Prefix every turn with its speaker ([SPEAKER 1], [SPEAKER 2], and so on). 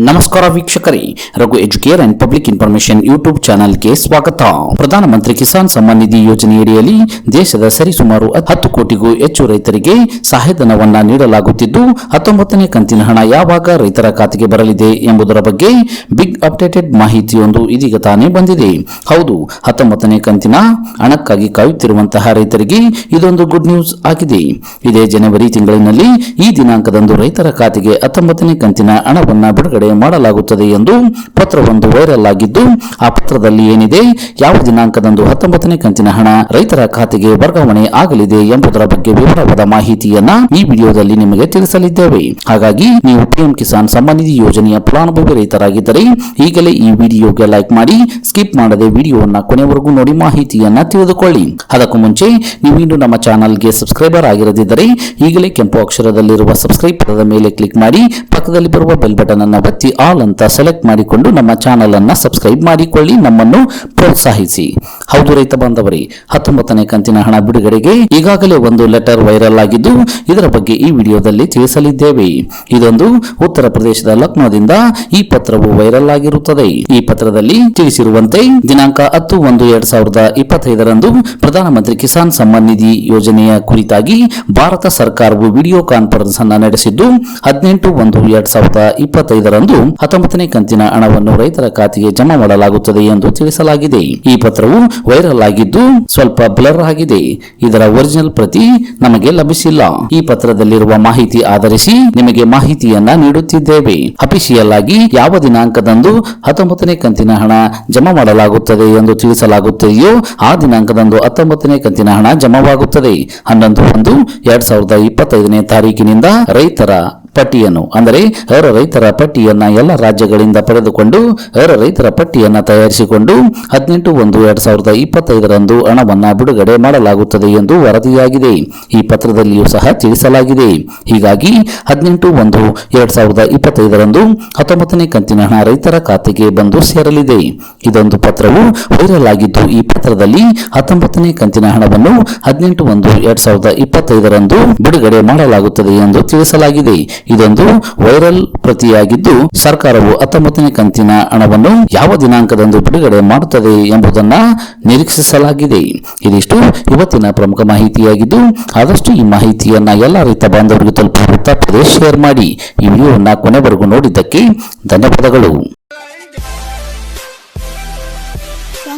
[SPEAKER 1] ನಮಸ್ಕಾರ ವೀಕ್ಷಕರೇ, Raghu educare and public information YouTube ಚಾನೆಲ್ಗೆ ಸ್ವಾಗತ. ಪ್ರಧಾನಮಂತ್ರಿ ಕಿಸಾನ್ ಸಮ್ಮಾನ್ ನಿಧಿ ಯೋಜನೆಯಡಿಯಲ್ಲಿ ದೇಶದ ಸರಿಸುಮಾರು ಹತ್ತು ಕೋಟಿಗೂ ಹೆಚ್ಚು ರೈತರಿಗೆ ಸಹಾಯಧನವನ್ನು ನೀಡಲಾಗುತ್ತಿದ್ದು, ಹತ್ತೊಂಬತ್ತನೇ ಕಂತಿನ ಹಣ ಯಾವಾಗ ರೈತರ ಖಾತೆಗೆ ಬರಲಿದೆ ಎಂಬುದರ ಬಗ್ಗೆ ಬಿಗ್ ಅಪ್ಡೇಟೆಡ್ ಮಾಹಿತಿಯೊಂದು ಇದೀಗ ತಾನೇ ಬಂದಿದೆ. ಹೌದು, ಹತ್ತೊಂಬತ್ತನೇ ಕಂತಿನ ಹಣಕ್ಕಾಗಿ ಕಾಯುತ್ತಿರುವಂತಹ ರೈತರಿಗೆ ಇದೊಂದು ಗುಡ್ ನ್ಯೂಸ್ ಆಗಿದೆ. ಇದೇ ಜನವರಿ ತಿಂಗಳಿನಲ್ಲಿ ಈ ದಿನಾಂಕದಂದು ರೈತರ ಖಾತೆಗೆ ಹತ್ತೊಂಬತ್ತನೇ ಕಂತಿನ ಹಣವನ್ನು ಬಿಡುಗಡೆ ಮಾಡಲಾಗುತ್ತದೆ ಎಂದು ಪತ್ರವೊಂದು ವೈರಲ್ ಆಗಿದ್ದು, ಆ ಪತ್ರದಲ್ಲಿ ಏನಿದೆ? ಯಾವ ದಿನಾಂಕದಂದು ಹತ್ತೊಂಬತ್ತನೇ ಕಂತಿನ ಹಣ ರೈತರ ಖಾತೆಗೆ ವರ್ಗಾವಣೆ ಆಗಲಿದೆ ಎಂಬುದರ ಬಗ್ಗೆ ವಿವರವಾದ ಮಾಹಿತಿಯನ್ನ ಈ ವಿಡಿಯೋದಲ್ಲಿ ನಿಮಗೆ ತಿಳಿಸಲಿದ್ದೇವೆ. ಹಾಗಾಗಿ ನೀವು ಪಿಎಂ ಕಿಸಾನ್ ನಿಧಿ ಯೋಜನೆಯ ಫಲಾನುಭವಿ ರೈತರಾಗಿದ್ದರೆ, ಈಗಲೇ ಈ ವಿಡಿಯೋಗೆ ಲೈಕ್ ಮಾಡಿ, ಸ್ಕಿಪ್ ಮಾಡದೆ ವಿಡಿಯೋವನ್ನ ಕೊನೆವರೆಗೂ ನೋಡಿ ಮಾಹಿತಿಯನ್ನ ತಿಳಿದುಕೊಳ್ಳಿ. ಅದಕ್ಕೂ ಮುಂಚೆ, ನೀವು ಇನ್ನು ನಮ್ಮ ಚಾನಲ್ಗೆ ಸಬ್ಸ್ಕ್ರೈಬರ್ ಆಗಿರದಿದ್ದರೆ, ಈಗಲೇ ಕೆಂಪು ಅಕ್ಷರದಲ್ಲಿರುವ ಸಬ್ಸ್ಕ್ರೈಬ್ ಪದದ ಮೇಲೆ ಕ್ಲಿಕ್ ಮಾಡಿ ಪಕ್ಕದಲ್ಲಿ ಬರುವ ಬೆಲ್ ಬಟನ್ ಅನ್ನು ಒತ್ತಿ ಆಲ್ ಅಂತ ಸೆಲೆಕ್ಟ್ ಮಾಡಿಕೊಂಡು ನಮ್ಮ ಚಾನಲ್ ಅನ್ನ ಸಬ್ಸ್ಕ್ರೈಬ್ ಮಾಡಿಕೊಳ್ಳಿ, ನಮ್ಮನ್ನು ಪ್ರೋತ್ಸಾಹಿಸಿ. ಹೌದು ರೈತ ಬಾಂಧವರೇ, ಹತ್ತೊಂಬತ್ತನೇ ಕಂತಿನ ಹಣ ಬಿಡುಗಡೆಗೆ ಈಗಾಗಲೇ ಒಂದು ಲೆಟರ್ ವೈರಲ್ ಆಗಿದ್ದು, ಇದರ ಬಗ್ಗೆ ಈ ವಿಡಿಯೋದಲ್ಲಿ ತಿಳಿಸಲಿದ್ದೇವೆ. ಇದೊಂದು ಉತ್ತರ ಪ್ರದೇಶದ ಲಕ್ನೋದಿಂದ ಈ ಪತ್ರವು ವೈರಲ್ ಆಗಿರುತ್ತದೆ. ಈ ಪತ್ರದಲ್ಲಿ ತಿಳಿಸಿರುವಂತೆ, ದಿನಾಂಕ ಹತ್ತು ಒಂದು ಎರಡ್ ಸಾವಿರದ ಇಪ್ಪತ್ತೈದರಂದು ಪ್ರಧಾನಮಂತ್ರಿ ಕಿಸಾನ್ ಸಮ್ಮಾನ್ ನಿಧಿ ಯೋಜನೆಯ ಕುರಿತಾಗಿ ಭಾರತ ಸರ್ಕಾರವು ವಿಡಿಯೋ ಕಾನ್ಫರೆನ್ಸ್ ಅನ್ನು ನಡೆಸಿದ್ದು, ಹದಿನೆಂಟು ಒಂದು ಎರಡ್ ಸಾವಿರದ ಇಪ್ಪತ್ತೈದರಂದು ಹತ್ತೊಂಬತ್ತನೇ ಕಂತಿನ ಹಣವನ್ನು ರೈತರ ಖಾತೆಗೆ ಜಮಾ ಮಾಡಲಾಗುತ್ತದೆ ಎಂದು ತಿಳಿಸಲಾಗಿದೆ. ಈ ಪತ್ರವು ವೈರಲ್ ಆಗಿದ್ದು ಸ್ವಲ್ಪ ಬ್ಲರ್ ಆಗಿದೆ. ಇದರ ಒರಿಜಿನಲ್ ಪ್ರತಿ ನಮಗೆ ಲಭಿಸಿಲ್ಲ. ಈ ಪತ್ರದಲ್ಲಿರುವ ಮಾಹಿತಿ ಆಧರಿಸಿ ನಿಮಗೆ ಮಾಹಿತಿಯನ್ನ ನೀಡುತ್ತಿದ್ದೇವೆ. ಅಫಿಷಿಯಲ್ ಆಗಿ ಯಾವ ದಿನಾಂಕದಂದು ಹತ್ತೊಂಬತ್ತನೇ ಕಂತಿನ ಹಣ ಜಮಾ ಮಾಡಲಾಗುತ್ತದೆ ಎಂದು ತಿಳಿಸಲಾಗುತ್ತದೆಯೋ ಆ ದಿನಾಂಕದಂದು ಹತ್ತೊಂಬತ್ತನೇ ಕಂತಿನ ಹಣ ಜಮಾವಾಗುತ್ತದೆ. ಹನ್ನೊಂದು ಒಂದು, ಎರಡ್ ಸಾವಿರದ ಇಪ್ಪತ್ತೈದನೇ ತಾರೀಕಿನಿಂದ ರೈತರ ಪಟ್ಟಿಯನ್ನು, ಅಂದರೆ ಅವರ ರೈತರ ಪಟ್ಟಿಯನ್ನು ಎಲ್ಲ ರಾಜ್ಯಗಳಿಂದ ಪಡೆದುಕೊಂಡು ಅವರ ರೈತರ ಪಟ್ಟಿಯನ್ನು ತಯಾರಿಸಿಕೊಂಡು ಹದಿನೆಂಟು ಒಂದು ಎರಡು ಸಾವಿರದ ಇಪ್ಪತ್ತೈದರಂದು ಹಣವನ್ನು ಬಿಡುಗಡೆ ಮಾಡಲಾಗುತ್ತದೆ ಎಂದು ವರದಿಯಾಗಿದೆ. ಈ ಪತ್ರದಲ್ಲಿಯೂ ಸಹ ತಿಳಿಸಲಾಗಿದೆ. ಹೀಗಾಗಿ ಹದಿನೆಂಟು ಒಂದು ಎರಡ್ ಸಾವಿರದ ಇಪ್ಪತ್ತೈದರಂದು ಹತ್ತೊಂಬತ್ತನೇ ಕಂತಿನ ಹಣ ರೈತರ ಖಾತೆಗೆ ಬಂದು ಸೇರಲಿದೆ. ಇದೊಂದು ಪತ್ರವು ವೈರಲ್ ಆಗಿದ್ದು, ಈ ಪತ್ರದಲ್ಲಿ ಹತ್ತೊಂಬತ್ತನೇ ಕಂತಿನ ಹಣವನ್ನು ಹದಿನೆಂಟು ಒಂದು ಎರಡ್ ಸಾವಿರದ ಇಪ್ಪತ್ತೈದರಂದು ಬಿಡುಗಡೆ ಮಾಡಲಾಗುತ್ತದೆ ಎಂದು ತಿಳಿಸಲಾಗಿದೆ. ಇದೊಂದು ವೈರಲ್ ಪ್ರತಿಯಾಗಿದ್ದು, ಸರ್ಕಾರವು ಹತ್ತೊಂಬತ್ತನೇ ಕಂತಿನ ಹಣವನ್ನು ಯಾವ ದಿನಾಂಕದಂದು ಬಿಡುಗಡೆ ಮಾಡುತ್ತದೆ ಎಂಬುದನ್ನು ನಿರೀಕ್ಷಿಸಲಾಗಿದೆ. ಇದಿಷ್ಟು ಇವತ್ತಿನ ಪ್ರಮುಖ ಮಾಹಿತಿಯಾಗಿದ್ದು, ಆದಷ್ಟು ಈ ಮಾಹಿತಿಯನ್ನ ಎಲ್ಲ ರೈತ ಬಾಂಧವರಿಗೆ ತಲುಪುತ್ತಾ ಪ್ರದೇಶ ಶೇರ್ ಮಾಡಿ. ಈ ವಿಡಿಯೋವನ್ನು ಕೊನೆವರೆಗೂ ನೋಡಿದ್ದಕ್ಕೆ ಧನ್ಯವಾದಗಳು.